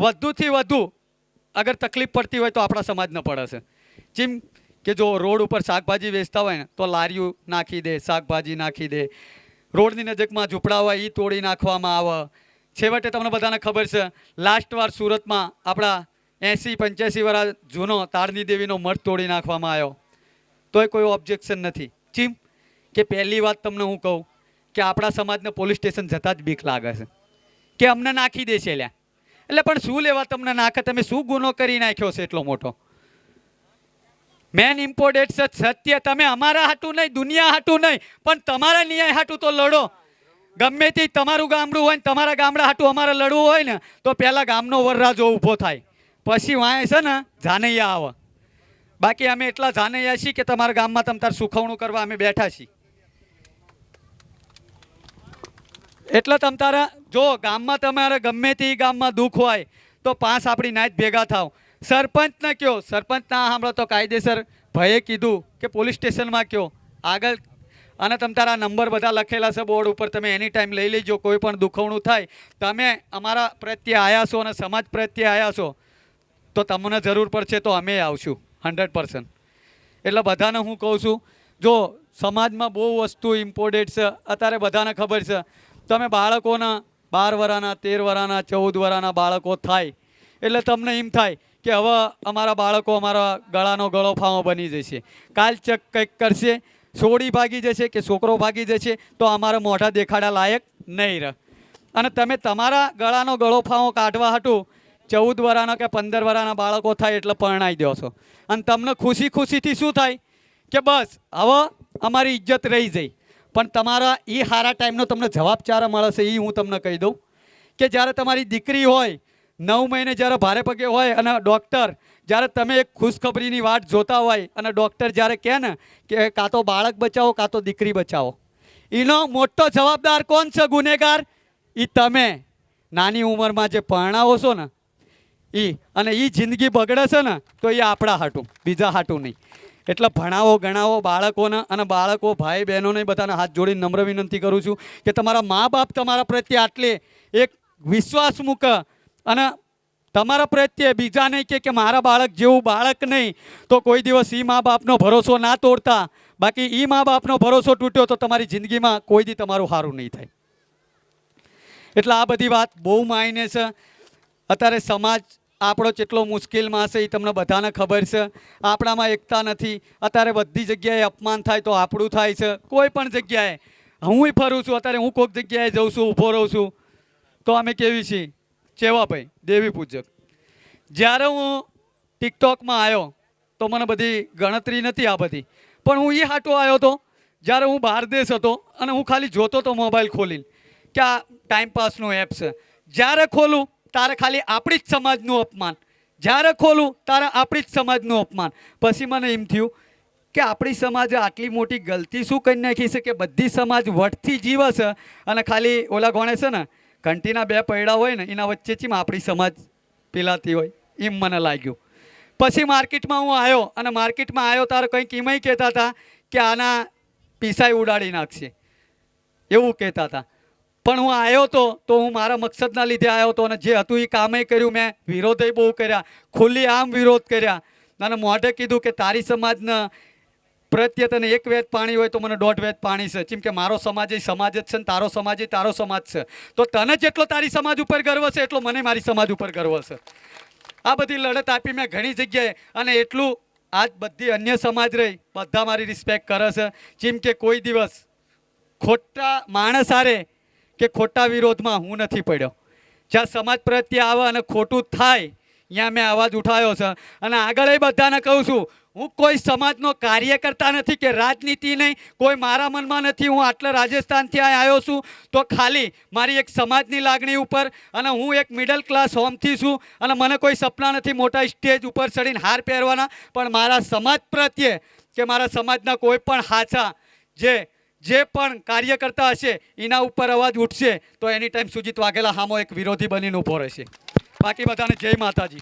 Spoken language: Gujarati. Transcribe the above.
વધુથી વધુ અગર તકલીફ પડતી હોય તો આપણા સમાજને પડે છે. જેમ કે જો રોડ ઉપર શાકભાજી વેચતા હોય ને, તો લારીઓ નાખી દે, શાકભાજી નાખી દે. રોડની નજીકમાં ઝૂંપડા હોય એ તોડી નાખવામાં આવે. છેવટે તમને બધાને ખબર છે લાસ્ટ વાર સુરતમાં આપણા એંસી, પંચ્યાસી વર્ષ જૂનો તારની દેવીનો મઠ તોડી નાખવામાં આવ્યો. તોય કોઈ ઓબ્જેક્શન નથી. ચીમ, કે પહેલી વાત તમને હું કહું, કે આપણા સમાજને પોલીસ સ્ટેશન જતાં જ બીક લાગે છે. કે અમને નાખી દે છે લ્યા એટલે પણ શું લેવા તમને નાખે તમે શું ગુનો કરી નાખ્યો છે એટલો મોટો? મેન ઇમ્પોર્ટેન્ટ છે, સત્ય તમે અમારા હાટું નહીં, દુનિયા હાટું નહીં, પણ તમારા ન્યાય હાટું તો લડો. ગમે તે તમારું ગામડું હોય ને તમારા ગામડા હાટું અમારે લડવું હોય ને, તો પહેલાં ગામનો વરરાજો ઊભો થાય. પછી વાંય છે ને, જાનૈયા આવે. બાકી અમે એટલા જાનૈયા છીએ કે તમારા ગામમાં તમ તાર સુખવણું કરવા અમે બેઠા છીએ. એટલે તમ તારા જો ગામમાં તમારે ગમે તે ગામમાં દુઃખ હોય, તો પાંચ આપણી નાચ ભેગા થાવ. સરપંચને કયો? સરપંચ ના સાંભળો તો કાયદેસર ભયે કીધું કે પોલીસ સ્ટેશનમાં કયો? આગળ અને તમ તારા નંબર બધા લખેલા છે બોર્ડ ઉપર, તમે એની ટાઈમ લઈ લેજો, કોઈ પણ દુખવણું થાય. તમે અમારા પ્રત્યે આવ્યા છો અને સમાજ પ્રત્યે આવ્યા છો, તો તમને જરૂર પડશે તો અમે આવશું હંડ્રેડ પર્સન્ટ એટલે બધાને હું કહું છું, જો સમાજમાં બહુ વસ્તુ ઇમ્પોર્ટેન્ટ છે, અત્યારે બધાને ખબર છે તમે બાળકોના બાર વરાના, તેર વરાના, ચૌદ વરાના બાળકો થાય, એટલે તમને એમ થાય કે હવે અમારા બાળકો અમારા ગળાનો ગળો ફાવો બની જશે. કાલ ચક કંઈક કરશે છોડી ભાગી જશે કે છોકરો ભાગી જશે, તો અમારા મોઢા દેખાડા લાયક નહીં રહે. અને તમે તમારા ગળાનો ગળો ફાવો કાઢવા હતું ચૌદ વરાના કે પંદર વરાના બાળકો થાય એટલે પરણાઈ દો છો. અને તમને ખુશી ખુશીથી શું થાય? કે બસ, હવે અમારી ઇજ્જત રહી જઈ. પણ તમારા એ સારા ટાઈમનો તમને જવાબ ચારે મળે એ હું તમને કહી દઉં કે જ્યારે તમારી દીકરી હોય, નવ મહિને જ્યારે ભારે પગે હોય અને ડૉક્ટર જ્યારે તમે એક ખુશખબરીની વાટ જોતા હોય અને ડૉક્ટર જ્યારે કહે ને કે કાં તો બાળક બચાવો, કાં તો દીકરી બચાવો, એનો મોટો જવાબદાર કોણ છે ગુનેગાર? એ તમે. નાની ઉંમરમાં જે પરણાવો છો ને એ અને એ જિંદગી બગડે છે ને, તો એ આપણા હાટું, બીજા હાટું નહીં. એટલે ભણાવો ગણાવો બાળકોને અને બાળકો ભાઈ બહેનોને બધાને હાથ જોડીને નમ્ર વિનંતી કરું છું કે તમારા મા બાપ તમારા પ્રત્યે આટલે એક વિશ્વાસ મૂક અને તમારા પ્રત્યે બીજા નહીં કે કે મારા બાળક જેવું બાળક નહીં, તો કોઈ દિવસ એ મા બાપનો ભરોસો ના તોડતા. બાકી એ મા બાપનો ભરોસો તૂટ્યો તો તમારી જિંદગીમાં કોઈ દી તમારું સારું નહીં થાય. એટલે આ બધી વાત બહુ માયને છે. અત્યારે સમાજ આપણો કેટલો મુશ્કેલમાં હશે એ તમને બધાને ખબર છે. આપણામાં એકતા નથી. અત્યારે બધી જગ્યાએ અપમાન થાય તો આપણું થાય છે. કોઈ પણ જગ્યાએ. હું ફરું છું, અત્યારે હું કોઈક જગ્યાએ જઉં છું, ઊભો રહું છું. તો અમે કેવી છીએ? ચેવાભાઈ દેવી પૂજક. જ્યારે હું ટિકટોકમાં આવ્યો, તો મને બધી ગણતરી નથી આ બધી. પણ હું એ હાટો આવ્યો હતો જ્યારે હું બહાર દેશ હતો અને હું ખાલી જોતો હતો મોબાઈલ ખોલીને, કે આ ટાઈમપાસનું એપ છે. જ્યારે ખોલું તારે ખાલી આપણી જ સમાજનું અપમાન. જ્યારે ખોલું, તારે આપણી જ સમાજનું અપમાન. પછી મને એમ થયું કે આપણી સમાજે આટલી મોટી ગલતી શું કરી નાખી છે કે બધી સમાજ વટથી જીવે છે અને ખાલી ઓલા ગણે છે ને, ઘંટીના બે પૈડા હોય ને, એના વચ્ચે ચીમ આપણી સમાજ પેલાતી હોય. એમ મને લાગ્યું. પછી માર્કેટમાં હું આવ્યો અને માર્કેટમાં આવ્યો તારે કંઈક એમાંય કહેતા હતા કે આના પીસાઈ ઉડાડી નાખશે. એવું કહેતા હતા. પણ હું આવ્યો હતો તો હું મારા મકસદના લીધે આવ્યો હતો અને જે હતું એ કામે કર્યું મેં. વિરોધય બહુ કર્યા. ખુલ્લી આમ વિરોધ કર્યા. અને મોઢે કીધું કે તારી સમાજના પ્રત્યે તને એક વેદ પાણી હોય તો મને દોઢ વેદ પાણી છે. જેમ કે મારો સમાજ એ સમાજ જ છે ને તારો સમાજ એ તારો સમાજ છે. તો તને જેટલો તારી સમાજ ઉપર ગર્વ છે, એટલો મને મારી સમાજ ઉપર ગર્વ છે. આ બધી લડત આપી મેં ઘણી જગ્યાએ અને એટલું આજ બધી અન્ય સમાજ રહી, બધા મારી રિસ્પેક્ટ કરે છે. જેમ કે કોઈ દિવસ ખોટા માણસ હારે કે ખોટા વિરોધમાં હું નથી પડ્યો. જ્યાં સમાજ પ્રત્યે આવે અને ખોટું થાય, ત્યાં મેં અવાજ ઉઠાવ્યો છે. અને આગળ એ બધાને કહું છું, હું કોઈ સમાજનો કાર્યકર્તા નથી કે રાજનીતિ નહીં, કોઈ મારા મનમાં નથી, હું આટલા રાજસ્થાનથી અહીં આવ્યો છું, તો ખાલી મારી એક સમાજની લાગણી ઉપર અને હું એક મિડલ ક્લાસ હોમથી છું અને મને કોઈ સપના નથી મોટા સ્ટેજ ઉપર ચડીને હાર પહેરવાના. પણ મારા સમાજ પ્રત્યે કે મારા સમાજના કોઈ પણ હાચા જે જે પણ કાર્યકર્તા હશે, એના ઉપર અવાજ ઉઠશે, તો એની ટાઈમ સુજીત વાઘેલા હામો એક વિરોધી બનીને ઊભો રહેશે. બાકી બધાને જય માતાજી.